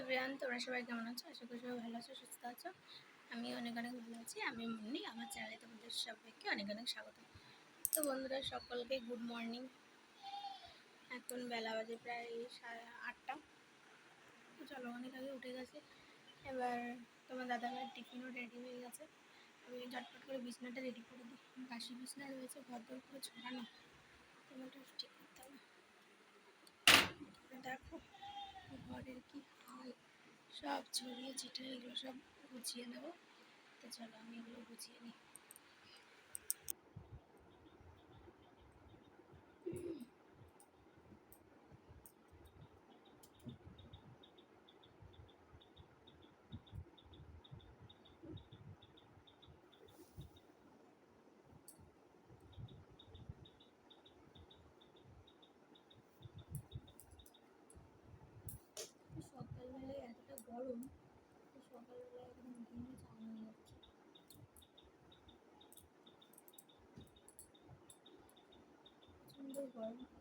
Everyone, তোমরা সবাই কেমন আছো? আশা করি সবাই ভালো আছো, সুস্থ আছো। আমি অনেক অনেক ভালো আছি। আমি মুন্নি, আমার চ্যানেলে তোমাদের সবাইকে অনেক অনেক স্বাগত। তো বন্ধুরা, সকলকে গুড মর্নিং এখন বেলা বাজে প্রায় সাড়ে আটটা। তো চলো, অনেক আগে উঠে গেছে। এবার তোমার দাদা দাদাভাইয়ের টিফিনও রেডি হয়ে গেছে। আমি ঝটপট করে বিছনাটা রেডি করে দিই। বাসি বিছনা রয়েছে, ঘর করে ছড়ানো তোমারটা ঠিক করতে হবে। দেখো। ঘরের কি হাল? সব ছড়িয়ে ছিটিয়ে এগুলো সব গুছিয়ে নেব। তো চলো আমি এগুলো গুছিয়ে নিই সকালবেলায় এতটা গরম সকালবেলা একদম ঘুমে চান হয়ে যাচ্ছে প্রচণ্ড গরম।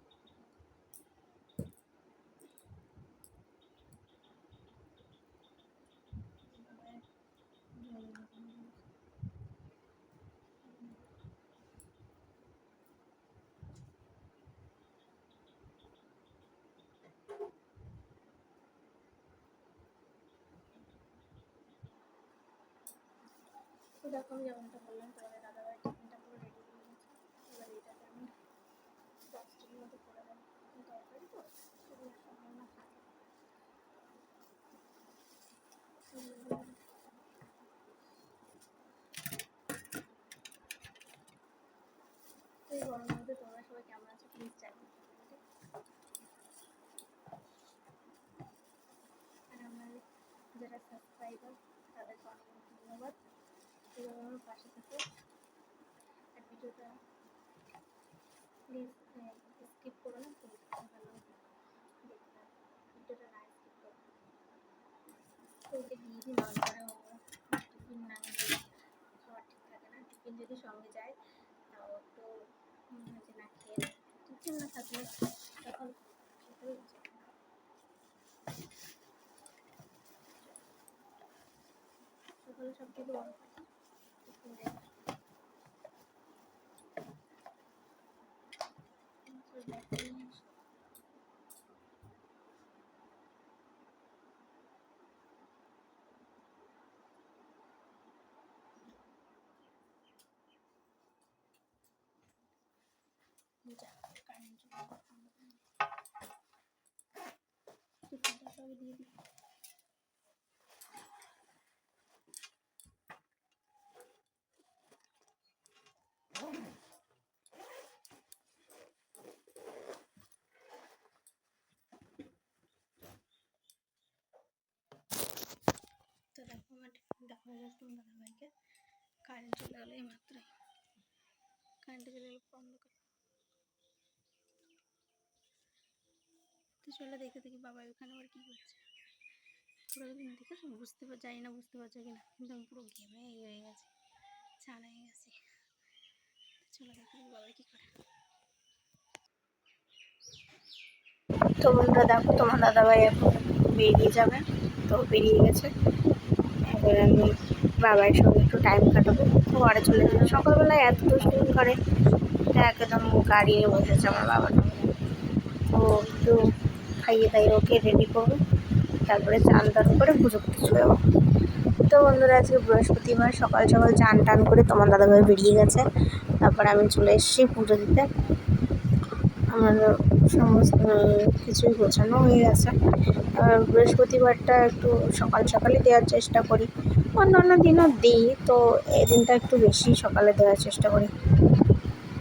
তো দেখো, আমি যেমনটা বললাম, তোমাদের দাদাভাই টিফিনটা পুরো রেডি করে নিয়েছি। আমি দশটার মতো করে দেবো। তরকারি তো, সেগুলো সম্ভাবনা থাকে তো এই গরমের মধ্যে তোমরা সবাই কেমন আছো প্লিজ জানিও আর আমার যারা সাবস্ক্রাইবার তাদেরকে অনেক অনেক ধন্যবাদ পাশে থেকে। আর ভিডিওটা প্লিজ স্কিপ করো না ভালো ভিডিওটা তো টিফিন না নিলে খাওয়া ঠিক থাকে না। টিফিন যদি সঙ্গে যায়, তাও একটু না খেয়ে টিফিন না থাকলে তখন খেতেও সকালে সব থেকে বড় কথা। টিফিন দেয় তো দেখো, যাক, কারেন্ট চলে গেল। টিফিনটা সব দিয়ে দিই তো দেখো আমার গেছে তোমার দাদাভাইকে কারেন্ট চলে গেলো এই মাত্রই কারেন্ট চলে গেলো বন্ধ করে তো চলে দেখে দেখি বাবা ওখানে আবার কী করছে। পুরো দিন দেখে সব বুঝতে পার না বুঝতে পারছ কি না কিন্তু আমি পুরো ঘেমে হয়ে গেছি চান হয়ে গেছি। চলে বাবা কী করে। তো বন্ধুরা দেখো, তোমার দাদাভাই এখন বেরিয়ে যাবে। তো বেরিয়ে গেছে। এবার আমি বাবার সঙ্গে একটু টাইম কাটাবো। ঘরে চলে যাবে সকালবেলায় এত দুষ্টুমি করে একদম গাড়ি নিয়ে বসেছে আমার বাবার তো একটু খাইয়ে দাইয়ে ওকে রেডি করব। তারপরে চান টান করে পুজো করতে চলে যাব। তো বন্ধুরা, আজকে বৃহস্পতিবার, সকাল সকাল চান টান করে তোমার দাদাভাই বেরিয়ে গেছে। তারপর আমি চলে এসেছি পুজো দিতে। আমার সমস্ত কিছুই গোছানো হয়ে গেছে। আর বৃহস্পতিবারটা একটু সকাল সকালে দেওয়ার চেষ্টা করি। অন্যান্য দিনও দিই, তো এই দিনটা একটু বেশি সকালে দেওয়ার চেষ্টা করি।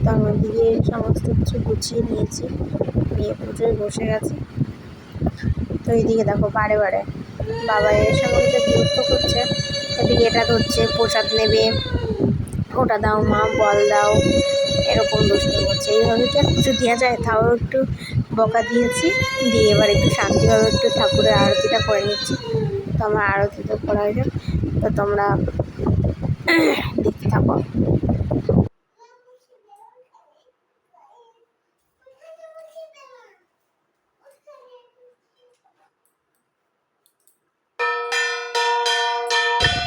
তো আমার দিয়ে সমস্ত কিছু গুছিয়ে নিয়েছি নিয়ে পুজোয় বসে গেছি। তো এইদিকে দেখো বারে বারে বাবা এসে বলছে, বিরক্ত করছে? এদিকে এটা ধরছে, প্রসাদ নেবে, ওটা দাও মা, বল দাও। এরকম দুষ্টু করছে। এইভাবে কি আর পুজো দেওয়া যায়? তাও একটু বকা দিয়েছি। দিয়ে এবার একটু শান্তিভাবে একটু ঠাকুরের আরতিটা করে নিচ্ছি। তো আমার আরতি তো করা হয়ে তো তোমরা দেখতে থাকো।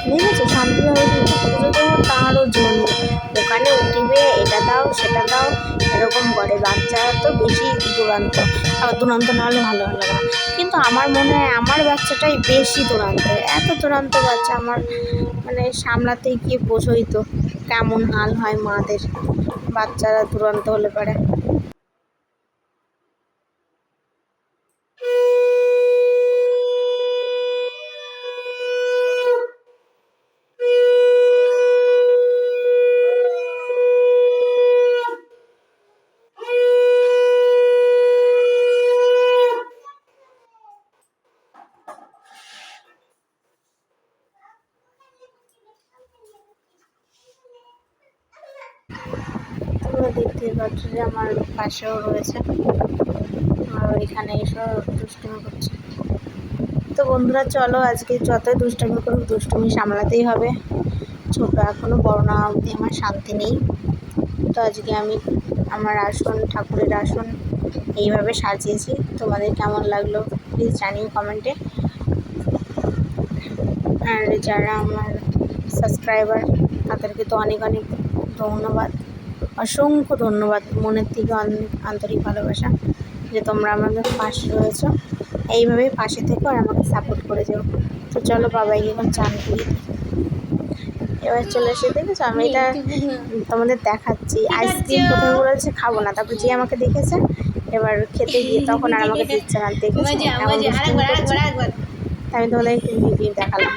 দেখেছ? শান্তিভাবে কিন্তু পুজো তারও দোকানে উঠিবে এটা দাও, সেটা দাও। এরকম করে বাচ্চারা তো বেশি দুরান্ত। দুরন্ত না হলে ভালো লাগে না। কিন্তু আমার মনে হয় আমার বাচ্চাটাই বেশি দুরান্ত। এত দুরান্ত বাচ্চা আমার মানে সামলাতে গিয়ে বোঝই তো কেমন হাল হয় মাদের। বাচ্চারা দুরান্ত হলে পারে। তোমরা দেখতেই পাচ্ছ যে আমার পাশেও রয়েছে। আর এখানে এসেও দুষ্টুমি করছে। তো বন্ধুরা, চলো আজকে যতই দুষ্টুমি করুক, দুষ্টুমি সামলাতেই হবে। ছোটো এখনও বড় না অবধি আমার শান্তি নেই। তো আজকে আমি আমার আসন, ঠাকুরের আসন এইভাবে সাজিয়েছি। তোমাদের কেমন লাগল প্লিজ জানিও কমেন্টে আর যারা আমার সাবস্ক্রাইবার তাদেরকে তো অনেক অনেক ধন্যবাদ। অসংখ্য ধন্যবাদ মনের থেকে আন্তরিক ভালোবাসা যে তোমরা আমাদের পাশে রয়েছো। এইভাবেই পাশে থেকো আর আমাকে সাপোর্ট করে যাও। তো চলো বাবাইকে এখন চান করি। এবার চলে এসে দেখেছ? আমি এটা তোমাদের দেখাচ্ছি। আইসক্রিম প্রথমে বলেছে? খাব না। তারপর যে আমাকে দেখেছে এবার খেতে গিয়ে তখন আর আমাকে দিচ্ছে না। দেখেছ? আমি তোমাদের ভিডিও দেখালাম।